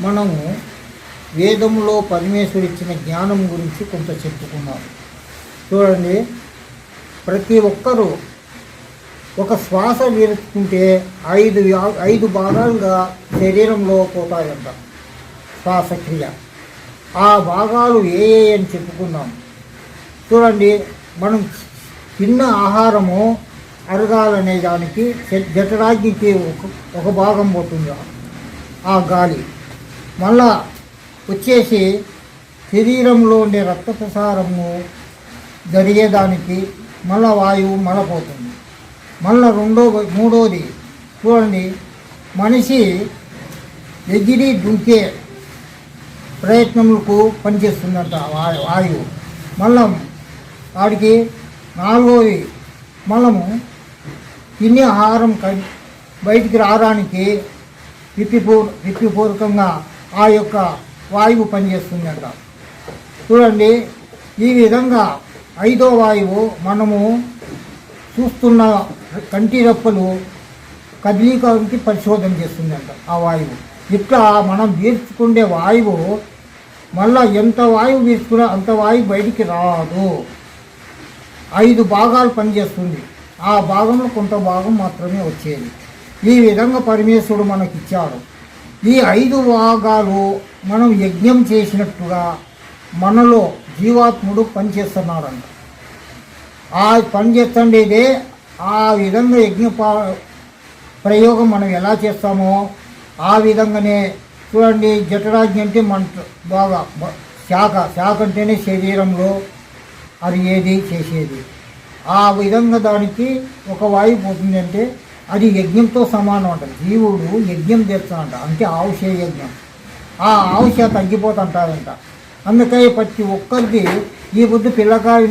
మనము వేదంలో పరమేశ్వరు ఇచ్చిన జ్ఞానం గురించి కొంత చెప్పుకున్నాం. చూడండి ప్రతి ఒక్కరూ ఒక శ్వాస పీల్చుకుంటే ఐదు ఐదు భాగాలుగా శరీరంలో పోతాయంట. శ్వాసక్రియ. ఆ భాగాలు ఏ ఏ అని చెప్పుకున్నాం. చూడండి మనం తిన్న ఆహారము అరగాలనే దానికి జఠరాగ్నికి ఒక ఒక భాగం పోతుంది. ఆ గాలి. మళ్ళా వచ్చేసి శరీరంలో ఉండే రక్త ప్రసారము జరిగేదానికి మళ్ళా వాయువు మళ్ళపోతుంది మళ్ళా రెండో మూడోది చూడండి మనిషి ఎగిరి దుంకే ప్రయత్నములకు పనిచేస్తుందంట వాయువు మళ్ళం వాడికి నాలుగోది మళ్ళము తినే ఆహారం బయటికి రావడానికి విప్పిపూ విప్పిపూర్వకంగా ఆ యొక్క వాయువు పనిచేస్తుందంట. చూడండి ఈ విధంగా ఐదో వాయువు మనము చూస్తున్న కంటి రెప్పలు కదలికకి పరిశోధన చేస్తుందంట ఆ వాయువు. ఇట్లా మనం పీల్చుకునే వాయువు మళ్ళా ఎంత వాయువు పీల్చుకున్నా అంత వాయువు బయటికి రాదు. ఐదు భాగాలు పనిచేస్తుంది. ఆ భాగంలో కొంత భాగం మాత్రమే వచ్చేది. ఈ విధంగా పరమేశ్వరుడు మనకి ఇచ్చాడు ఈ ఐదు భాగాలు మనం యజ్ఞం చేసినట్టుగా మనలో జీవాత్ముడు పనిచేస్తున్నాడంట. ఆ పని చేస్తుండేదే ఆ విధంగా యజ్ఞ ప్రయోగం మనం ఎలా చేస్తామో ఆ విధంగానే చూడండి జఠరాజ్ఞ అంటే మన బాగా శాఖ శాఖ అంటేనే శరీరంలో అరిగేది చేసేది. ఆ విధంగా దానికి ఒక వాయువు పోతుందంటే అది యజ్ఞంతో సమానం అంటారు జీవుడు యజ్ఞం చేస్తాడంట. అంటే ఆవుష యజ్ఞం. ఆ ఆవుష తగ్గిపోతుంటారంట అందుకే ప్రతి ఒక్కరికి ఈ బుద్ధి పిల్లకాయ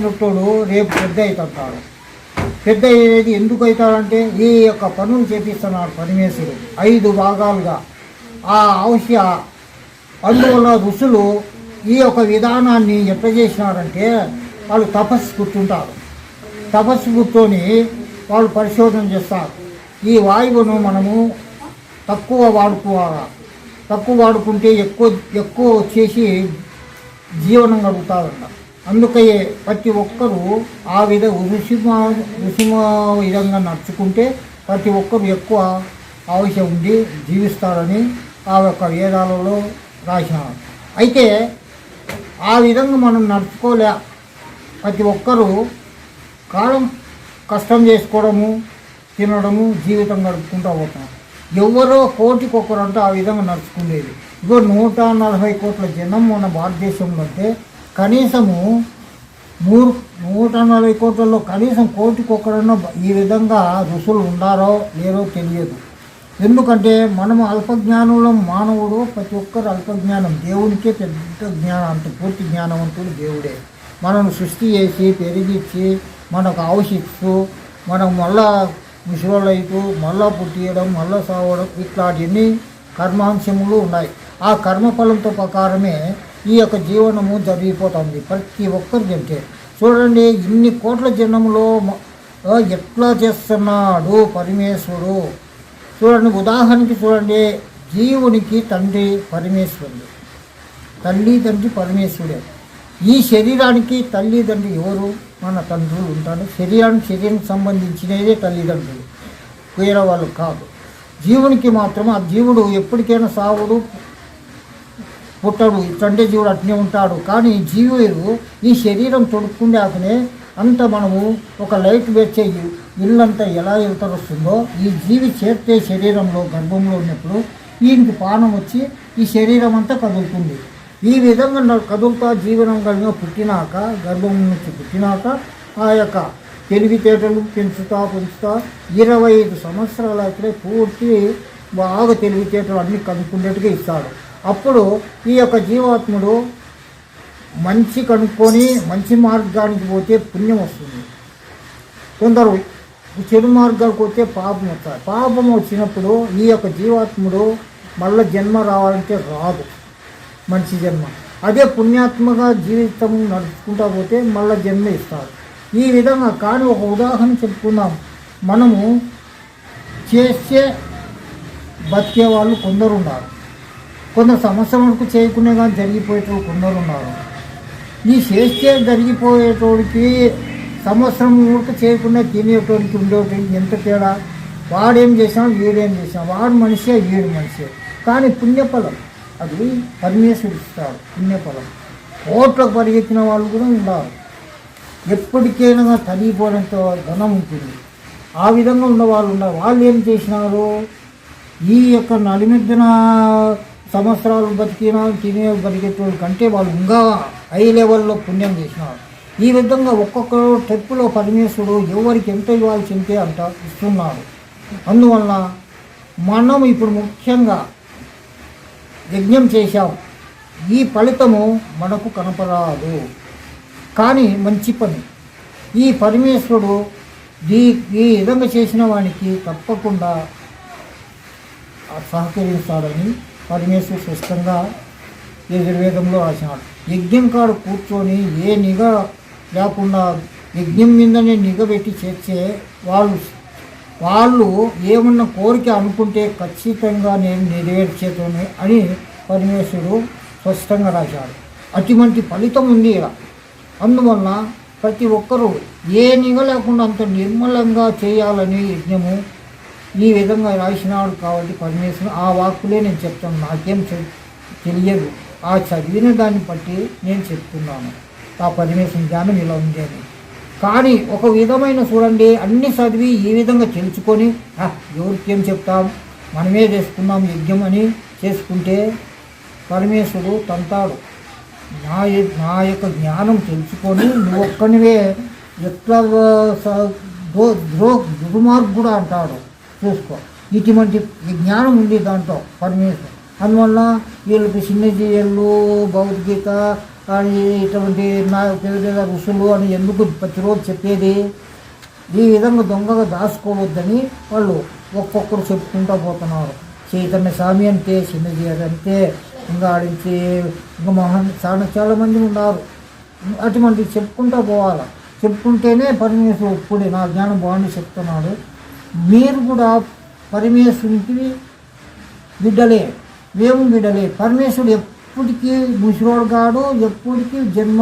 రేపు పెద్ద అవుతుంటాడు. పెద్ద అయ్యేది ఎందుకు అవుతాడంటే ఈ యొక్క పనులు చేపిస్తున్నాడు పరమేశ్వరుడు. ఐదు భాగాలుగా. ఆ ఔష అందువల్ల ఋషులు ఈ యొక్క విధానాన్ని ఎట్లా చేసినారంటే వాళ్ళు తపస్సు కూర్చుంటారు తపస్సు కూర్చొని వాళ్ళు పరిశోధన చేస్తారు. ఈ వాయువును మనము తక్కువ వాడుకోవాలి? తక్కువ వాడుకుంటే ఎక్కువ ఎక్కువ వచ్చేసి జీవనం గడుపుతారంట అందుకే ప్రతి ఒక్కరూ ఆ విధ ఋషిమ ఋషిమ విధంగా నడుచుకుంటే ప్రతి ఒక్కరు ఎక్కువ ఆవశ్యం ఉండి జీవిస్తారని ఆ యొక్క వేదాలలో రాసినారు అయితే ఆ విధంగా మనం నడుచుకోలే. ప్రతి ఒక్కరూ కాలం కష్టం చేసుకోవడము తినడము జీవితం గడుపుకుంటూ పోతాం. ఎవరో కోటికి ఒకరంటూ ఆ విధంగా నడుచుకునేది. ఇగో నూట నలభై కోట్ల జనం మన భారతదేశంలో అంటే కనీసము నూరు నూట నలభై కోట్లలో కనీసం కోటికి ఒకరన్నా ఈ విధంగా ఋషులు ఉండారో లేరో తెలియదు. ఎందుకంటే మనము అల్పజ్ఞానంలో మానవుడు ప్రతి ఒక్కరు అల్పజ్ఞానం. దేవునికే పెద్ద జ్ఞానం అంత పూర్తి జ్ఞానవంతుడు దేవుడే. మనం సృష్టి చేసి పెరిగించి మనకు ఆవశిస్తూ మనం మళ్ళా ముసలోళ్ళు అయితూ మళ్ళా పుట్టియడం మళ్ళా సావడం ఇట్లాంటివన్నీ కర్మాంశములు ఉన్నాయి. ఆ కర్మఫలంతో ప్రకారమే ఈ యొక్క జీవనము జరిగిపోతుంది ప్రతి ఒక్కరికి అంటే చూడండి ఇన్ని కోట్ల జనములో ఎట్లా చేస్తున్నాడు పరమేశ్వరుడు? చూడండి ఉదాహరణకి చూడండి జీవునికి తండ్రి పరమేశ్వరుడు. తల్లి తండ్రి పరమేశ్వరుడే. ఈ శరీరానికి తల్లి తండ్రి ఎవరు? మన తండ్రులు ఉంటారు శరీరానికి శరీరం సంబంధించినదే తల్లిదండ్రులు. వేరే వాళ్ళు కాదు. జీవునికి మాత్రం ఆ జీవుడు ఎప్పటికైనా సావుడు పుట్టడు. తండ్రి జీవుడు అట్నే ఉంటాడు. కానీ జీవుడు ఈ శరీరం తొడుక్కుండాకనే అంత మనము ఒక లైట్ వచ్చే ఇల్లంతా ఎలా వెళ్తారు వస్తుందో ఈ జీవి చేర్తే శరీరంలో గర్భంలో ఉన్నప్పుడు ఈయనకి పానం వచ్చి ఈ శరీరం అంతా కదులుతుంది. ఈ విధంగా న- కదులుతా జీవనం కలిగిన పుట్టినాక గర్భం నుంచి పుట్టినాక ఆ యొక్క తెలివితేటలు పెంచుతా పెంచుతా ఇరవై ఐదు సంవత్సరాల అప్పుడే పూర్తి బాగా తెలివితేటలు అన్నీ కనుక్కునేట్టుగా ఇస్తాడు. అప్పుడు ఈ యొక్క జీవాత్ముడు మంచి కనుక్కొని మంచి మార్గానికి పోతే పుణ్యం వస్తుంది. కొందరు చెడు మార్గాలకు పోతే పాపం వస్తారు పాపం వచ్చినప్పుడు ఈ యొక్క జీవాత్ముడు మళ్ళీ జన్మ రావాలంటే రాదు. మంచి జన్మ. అదే పుణ్యాత్మక జీవితం నడుచుకుంటా పోతే మళ్ళీ జన్మ ఇస్తారు. ఈ విధంగా కానీ ఒక ఉదాహరణ చెప్పుకుందాం. మనము చేస్తే బతికే వాళ్ళు కొందరు ఉన్నారు కొంత సంవత్సరం వరకు చేయకునే కానీ జరిగిపోయేటోడు కొందరు ఉన్నారు ఈ చేస్తే జరిగిపోయేటోడికి సంవత్సరం వరకు చేయకుండా తినేటోడికి ఉండేటోడికి ఎంత తేడా? వాడేం చేసాం వీడేం చేసాం వాడు మనిషే వీడు మనిషే. కానీ పుణ్యఫలం. అది పరమేశ్వరుడు ఇస్తాడు పుణ్యఫలం. కోట్లకు పరిగెత్తిన వాళ్ళు కూడా ఉన్నారు ఎప్పటికైనా తరిగిపోయినంత ధనం ఉంటుంది. ఆ విధంగా ఉన్న వాళ్ళు ఉన్నారు వాళ్ళు ఏం చేసినారు? ఈ యొక్క నలిమిద్దిన సంవత్సరాలు బతికిన తినే బతికేటోళ్ళ కంటే వాళ్ళు ఇంకా హై లెవెల్లో పుణ్యం చేసినారు. ఈ విధంగా ఒక్కొక్క టెప్పులో పరమేశ్వరుడు ఎవరికి ఎంత ఇవ్వాల్సిందే అంత ఇస్తున్నారు. అందువల్ల మనం ఇప్పుడు ముఖ్యంగా యజ్ఞం చేశాం. ఈ ఫలితము మనకు కనపరాదు. కానీ మంచి పని. ఈ పరమేశ్వరుడు ఈ ఈ విధంగా చేసిన వానికి తప్పకుండా సహకరిస్తాడని పరమేశ్వరుడు స్పష్టంగా యజుర్వేదంలో రాసినాడు. యజ్ఞం కాడు కూర్చొని ఏ నిఘ లేకుండా యజ్ఞం మీదనే నిఘ పెట్టి చేర్చే వాళ్ళు వాళ్ళు ఏమన్నా కోరిక అనుకుంటే ఖచ్చితంగా నేను నెరవేర్చేతోనే అని పరమేశ్వరుడు స్పష్టంగా రాశాడు. అటువంటి ఫలితం ఉంది ఇలా. అందువల్ల ప్రతి ఒక్కరూ ఏ నిగ లేకుండా అంత నిర్మలంగా చేయాలని యజ్ఞము ఈ విధంగా రాసినాడు కాబట్టి పరమేశ్వరుడు ఆ వాక్కులే నేను చెప్తాను. నాకేం తెలియదు. ఆ చదివిన దాన్ని బట్టి నేను చెప్తున్నాను. ఆ పరమేశ్వరుని జ్ఞానం ఇలా ఉంది అని. కానీ ఒక విధమైన చూడండి అన్ని చదివి ఈ విధంగా తెలుసుకొని ఎవరికేం ఎవరికి ఏం చెప్తాం? మనమే చేసుకున్నాం యజ్ఞం అని చేసుకుంటే పరమేశ్వరుడు తంతాడు. నా నా యొక్క జ్ఞానం తెలుసుకొని నువ్వు ఒక్కనివే ఎట్లా స- ద్రో దుర్మార్గుడు అంటాడు. చూసుకో. ఇటువంటి జ్ఞానం ఉంది దాంట్లో పరమేశ్వరు అందువల్ల వీళ్ళకి చిన్నజీయలు భగవద్గీత ఇటువంటి నా పేద ఋషులు అని ఎందుకు ప్రతిరోజు చెప్పేది? ఈ విధంగా దొంగగా దాచుకోవద్దని వాళ్ళు ఒక్కొక్కరు చెప్పుకుంటూ పోతున్నారు. చైతన్య స్వామి అంతే చిన్నజీవి అంతే ఇంకా ఆడించి ఇంకా మహాన్ చాలా చాలా మంది ఉన్నారు. అటువంటి చెప్పుకుంటూ పోవాలి? చెప్పుకుంటేనే పరమేశ్వరు ఒప్పుడే నా జ్ఞానం బాగుండి చెప్తున్నాడు. మీరు కూడా పరమేశ్వరునికి బిడ్డలే. మేము విడలే పరమేశ్వరుడు ఎప్పటికీ ముసిరోడు కాడు ఎప్పటికీ జన్మ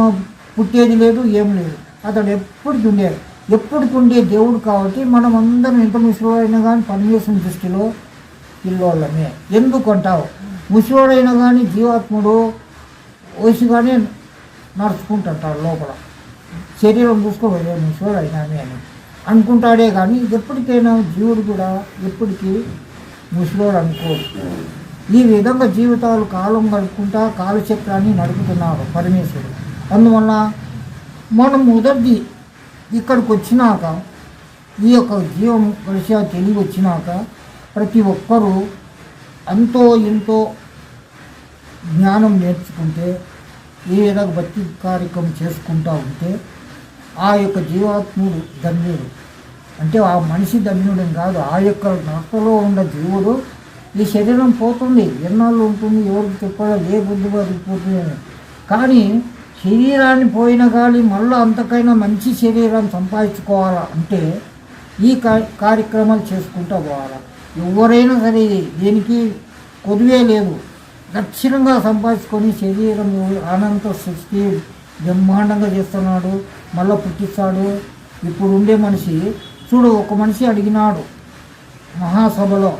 పుట్టేది లేదు ఏం లేదు. అతడు ఎప్పటికి ఉండేది ఎప్పటికి ఉండే దేవుడు కాబట్టి మనం అందరం ఎంత ముసిరోడైనా కానీ పరమేశ్వరుని దృష్టిలో పిల్లోళ్ళమే ఎందుకు అంటావు ముసిరోడైనా కానీ జీవాత్ముడు వయసుగానే నడుచుకుంటుంటాడు లోపల. శరీరం చూసుకోవాలి ముసిరోడు అయినామే అని. అనుకుంటాడే కానీ ఎప్పటికైనా జీవుడు కూడా ఎప్పటికీ ముసిరోడు అనుకోడు. ఈ విధంగా జీవితాలు కాలం గడుపుకుంటా కాలచక్రాన్ని నడుపుతున్నాడు పరమేశ్వరుడు. అందువల్ల మనం మొదటిది ఇక్కడికి వచ్చినాక ఈ యొక్క జీవం కలిసి తెలివి వచ్చినాక ప్రతి ఒక్కరూ అంతో ఎంతో జ్ఞానం నేర్చుకుంటే ఏ విధంగా భక్తి కార్యక్రమం చేసుకుంటా ఉంటే ఆ యొక్క జీవాత్ముడు ధన్యుడు. అంటే ఆ మనిషి ధన్యుడని కాదు ఆ యొక్క నష్టలో ఉన్న జీవుడు ఈ శరీరం పోతుంది ఎన్నాళ్ళు ఉంటుంది ఎవరికి చెప్పాలో ఏ బుద్ధి బతికిపోతుంది అని. కానీ శరీరాన్ని పోయిన కానీ మళ్ళీ అంతకైనా మంచి శరీరం సంపాదించుకోవాలా అంటే ఈ కా- కార్యక్రమాలు చేసుకుంటూ పోవాలా. ఎవరైనా సరే దీనికి కొదువే లేదు. దక్షిణంగా సంపాదించుకొని శరీరం అనంత సృష్టి బ్రహ్మాండంగా చేస్తున్నాడు మళ్ళీ పుట్టిస్తాడు. ఇప్పుడు ఉండే మనిషి చూడు ఒక మనిషి అడిగినాడు మహాసభలో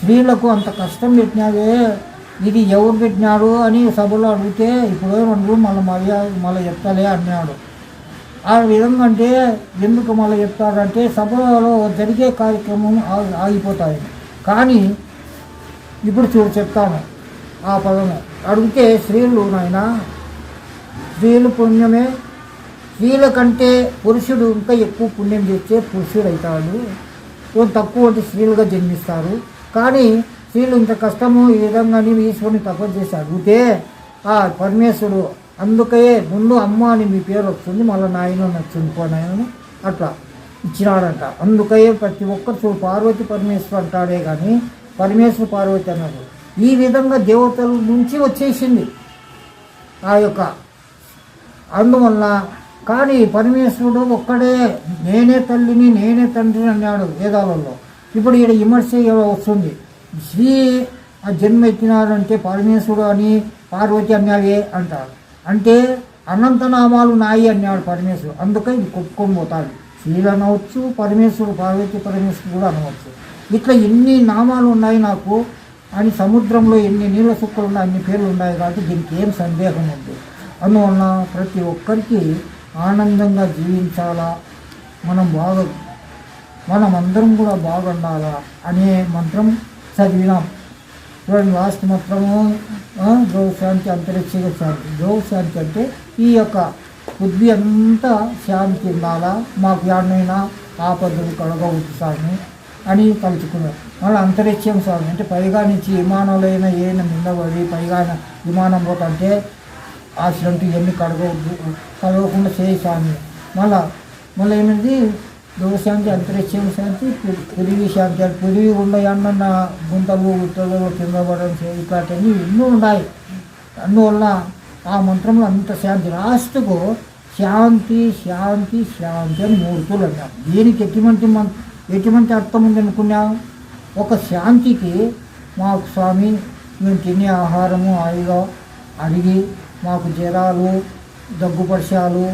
స్త్రీలకు అంత కష్టం పెట్టినావే ఇది ఎవరు పెట్టినాడు అని సభలో అడిగితే ఇప్పుడు రెండు మళ్ళీ మర్యాద మళ్ళీ చెప్తాలే అన్నాడు. ఆ విధంగా అంటే ఎందుకు మళ్ళీ చెప్తాడంటే సభలో జరిగే కార్యక్రమం ఆగిపోతాయి. కానీ ఇప్పుడు చూడు చెప్తాను ఆ పదము. అడిగితే స్త్రీలు నాయన స్త్రీలు పుణ్యమే స్త్రీల కంటే పురుషుడు ఇంకా ఎక్కువ పుణ్యం చేస్తే పురుషుడు అవుతాడు తక్కువ అంటే స్త్రీలుగా జన్మిస్తారు. కానీ వీళ్ళు ఇంత కష్టము ఈ విధంగాని ఈశ్వరుని తపస్సు చేసి అడిగితే ఆ పరమేశ్వరుడు అందుకే ముందు అమ్మ అని మీ పేరు వస్తుంది మళ్ళీ నాయన నచ్చింది పో నాయన అట్లా ఇచ్చినాడంట. అందుకే ప్రతి ఒక్కరు చూడు పార్వతి పరమేశ్వరు అంటాడే కానీ పరమేశ్వర పార్వతి అన్నాడు ఈ విధంగా దేవతల నుంచి వచ్చేసింది ఆ యొక్క అందువల్ల కానీ పరమేశ్వరుడు ఒక్కడే నేనే తల్లిని నేనే తండ్రిని అన్నాడు వేదాలలో. ఇప్పుడు ఈడ విమర్శ వస్తుంది. శ్రీ ఆ జన్మ ఎత్తినారంటే పరమేశ్వరుడు అని పార్వతి అన్నావే అంటారు. అంటే అనంతనామాలు నాయి అన్నాడు పరమేశ్వరుడు. అందుకే ఇది కొట్టుకొని పోతాడు శ్రీలు అనవచ్చు పరమేశ్వరుడు పార్వతి పరమేశ్వరుడు కూడా అనవచ్చు. ఇట్లా ఎన్ని నామాలు ఉన్నాయి నాకు? అని సముద్రంలో ఎన్ని నీళ్ళ సుక్కలు ఉన్నాయి అన్ని పేర్లు ఉన్నాయి కాబట్టి దీనికి ఏం సందేహం ఉంది? అందువలన ప్రతి ఒక్కరికి ఆనందంగా జీవించాలా? మనం బాగా మనమందరం కూడా బాగుండాలా అనే మంత్రం చదివినాం. చూడండి లాస్ట్ మంత్రము ఆ, ద్రౌ శాంతి అంతరిక్ష శాంతి. ద్రౌ శాంతి అంటే ఈ యొక్క బుద్ధి అంతా శాంతి ఉండాలా? మాకు ఎవరినైనా ఆపదలు కలగవచ్చు స్వామి అని తలుచుకున్నారు మళ్ళీ అంతరిక్షం స్వామి అంటే పైగా నుంచి విమానాలైనా ఏమైనా నిండబడి పైగా విమానం ఆ ఆశ్రంటి ఇవన్నీ కడగవద్దు కడగకుండా చేయి స్వామి. మళ్ళా మళ్ళీ ఏమైంది? దోశాంతి అంతరిక్షం శాంతి పురివి శాంతి. పురివి పురివి అన్న గుంతలు గుట్టలు కింద పడడం ఇట్లాంటివన్నీ ఎన్నో ఉన్నాయి. అందువల్ల ఆ మంత్రంలో అంత శాంతి. లాస్ట్కు శాంతి శాంతి శాంతి అని మూర్తులు అన్నాం దీనికి ఎటువంటి మం ఎటువంటి అర్థం ఉంది అనుకున్నాం ఒక శాంతికి మాకు స్వామి మేము తినే ఆహారము హాయిగా అడిగి మాకు జ్వరాలు దగ్గుపరిశాలు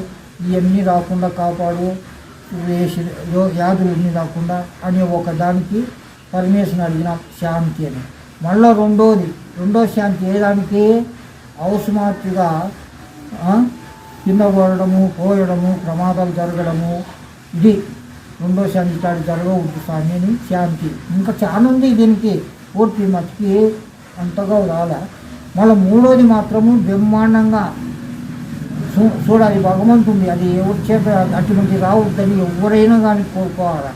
ఇవన్నీ రాకుండా కాపాడు వ్యాధులు ఇన్ని రాకుండా అని ఒక దానికి పర్మిషన్ అడిగినాం శాంతి అని. మళ్ళీ రెండోది రెండో శాంతి ఏదానికి దానికి? అవసమాత్తుగా కింద పడడము పోయడము ప్రమాదాలు జరగడము. ఇది రెండో శాంతి తాడు జరగవద్దు స్వామి అని శాంతి. ఇంకా చాలా ఉంది దీనికి. పూర్తి మతికి అంతగా రాలే. మళ్ళీ మూడోది మాత్రము బ్రహ్మాండంగా చూడాలి భగవంతుంది అది ఎవరి చేత అటువంటి రావద్దని ఎవరైనా కానీ కోరుకోవాలి?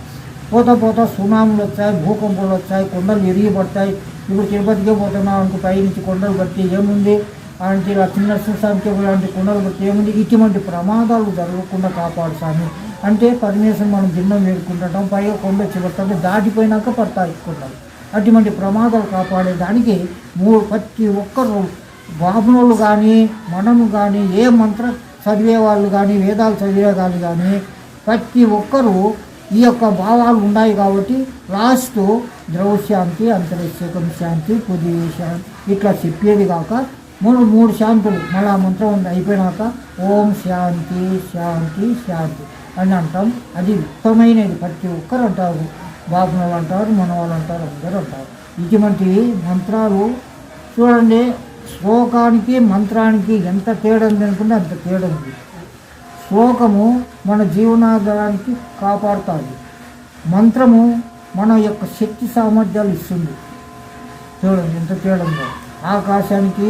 పోతా పోతా సునాములు వచ్చాయి భూకంపాలు వచ్చాయి కొండలు ఎరిగి పడతాయి ఇప్పుడు తిరుపతికే పోతున్నాం అనుకో పైనుంచి కొండలు బట్టి ఏముంది? అలాంటి చిన్న స్వామికి లాంటి కొండలు బట్టి ఏముంది? ఇటువంటి ప్రమాదాలు జరగకుండా కాపాడు స్వామి. అంటే పరమేశ్వరం మనం భిన్నం వేడుకుంటుంటాం. పైగా కొండ వచ్చి పడుతుంటే దాటిపోయినాక పడతాయి కొండలు. అటువంటి ప్రమాదాలు కాపాడే దానికి ప్రతి ఒక్కరు బ్రాహ్మణులు కానీ మనము కానీ ఏ మంత్ర చదివే వాళ్ళు కానీ వేదాలు చదివేవాళ్ళు కానీ ప్రతి ఒక్కరూ ఈ యొక్క భావాలు ఉన్నాయి కాబట్టి లాస్ట్ ద్రవ శాంతి అంతరిక్షకం శాంతి పుది శాంతి. ఇట్లా చెప్పేది కాక మూడు మూడు శాంతులు. మళ్ళీ మంత్రం ఉంది అయిపోయినాక ఓం శాంతి శాంతి శాంతి అని అంటాం. అది ఉత్తమైనది ప్రతి ఒక్కరు అంటారు. బాబునోళ్ళు అంటారు మనవాళ్ళు అంటారు అందరూ అంటారు. ఇటువంటి మంత్రాలు చూడండి. శ్లోకానికి మంత్రానికి ఎంత తేడా ఉంది అనుకుంటే అంత తేడా ఉంది శ్లోకము మన జీవనాధారానికి కాపాడుతుంది. మంత్రము మన యొక్క శక్తి సామర్థ్యాలు ఇస్తుంది. చూడండి ఎంత తేడా ఉందో ఆకాశానికి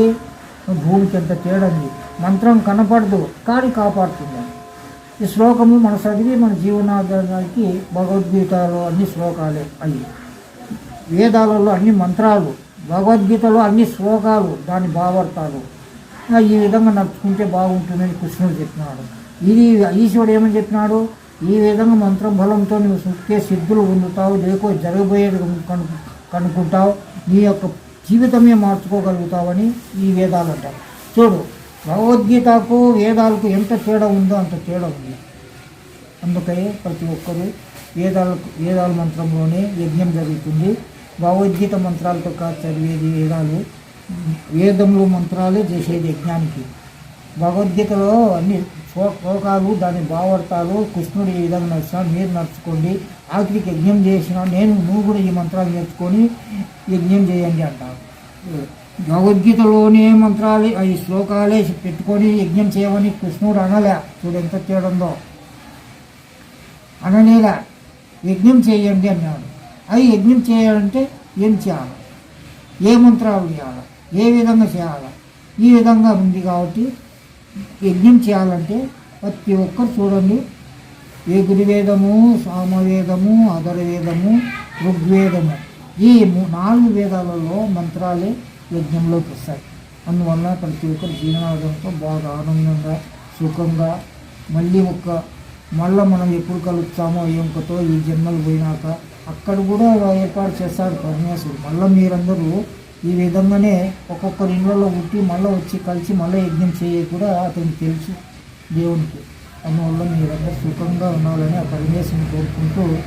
భూమికి ఎంత తేడా ఉంది మంత్రం కనపడదు కానీ కాపాడుతుంది. ఈ శ్లోకము మన చదివి మన జీవనాధారానికి భగవద్గీతలో అన్ని శ్లోకాలే అయ్యి. వేదాలలో అన్ని మంత్రాలు భగవద్గీతలో అన్ని శ్లోకాలు దాని భావార్థాలు ఈ విధంగా నడుచుకుంటే బాగుంటుందని కృష్ణుడు చెప్పినాడు. ఇది ఈశ్వరుడు ఏమని చెప్పినాడు? ఈ విధంగా మంత్రం బలంతో నువ్వు సుఖే సిద్ధులు పొందుతావు లేకో జరగబోయేది కను కనుక్కుంటావు నీ యొక్క జీవితమే మార్చుకోగలుగుతావని ఈ వేదాలు అంటారు. చూడు భగవద్గీతకు వేదాలకు ఎంత తేడా ఉందో అంత తేడా ఉంది. అందుకే ప్రతి ఒక్కరూ వేదాలకు వేదాల మంత్రంలోనే యజ్ఞం జరుగుతుంది. భగవద్గీత మంత్రాలతో కాదు చదివేది వేదాలు. వేదంలో మంత్రాలే చేసేది యజ్ఞానికి భగవద్గీతలో అన్ని శ్లో- శ్లోకాలు దాని భావార్థాలు కృష్ణుడు ఈ విధంగా నడుచున్నా మీరు నడుచుకోండి. ఆఖరికి యజ్ఞం చేసిన నేను నువ్వు కూడా ఈ మంత్రాలు నేర్చుకొని యజ్ఞం చేయండి అంటారు భగవద్గీతలోనే మంత్రాలు ఈ శ్లోకాలే పెట్టుకొని యజ్ఞం చేయమని కృష్ణుడు అనలే. చూడు ఎంత తేడా అననేలా యజ్ఞం చేయండి అన్నాడు. అది యజ్ఞం చేయాలంటే ఏం చేయాలి? ఏ మంత్రాలు చేయాలి? ఏ విధంగా చేయాలి? ఈ విధంగా ఉంది కాబట్టి యజ్ఞం చేయాలంటే ప్రతి ఒక్కరు చూడండి. ఏ గురువేదము సామవేదము అధర్వేదము ఋగ్వేదము ఈ నాలుగు వేదాలలో మంత్రాలే యజ్ఞంలోకి వస్తాయి. అందువల్ల ప్రతి ఒక్కరు జీవనార్థంతో బాగా ఆనందంగా సుఖంగా మళ్ళీ ఒక్క మళ్ళీ మనం ఎప్పుడు కలుస్తామో ఎంకతో ఈ జన్మలు పోయినాక అక్కడ కూడా ఏర్పాటు చేస్తాడు పరమేశ్వరుడు. మళ్ళీ మీరందరూ ఈ విధంగానే ఒక్కొక్కరి ఇళ్ళలో పుట్టి మళ్ళీ వచ్చి కలిసి మళ్ళీ యజ్ఞం చేయ కూడా అతనికి తెలుసు దేవునికి. అందువల్ల మీరందరూ సుఖంగా ఉండాలని ఆ పరమేశ్వరుని కోరుకుంటూ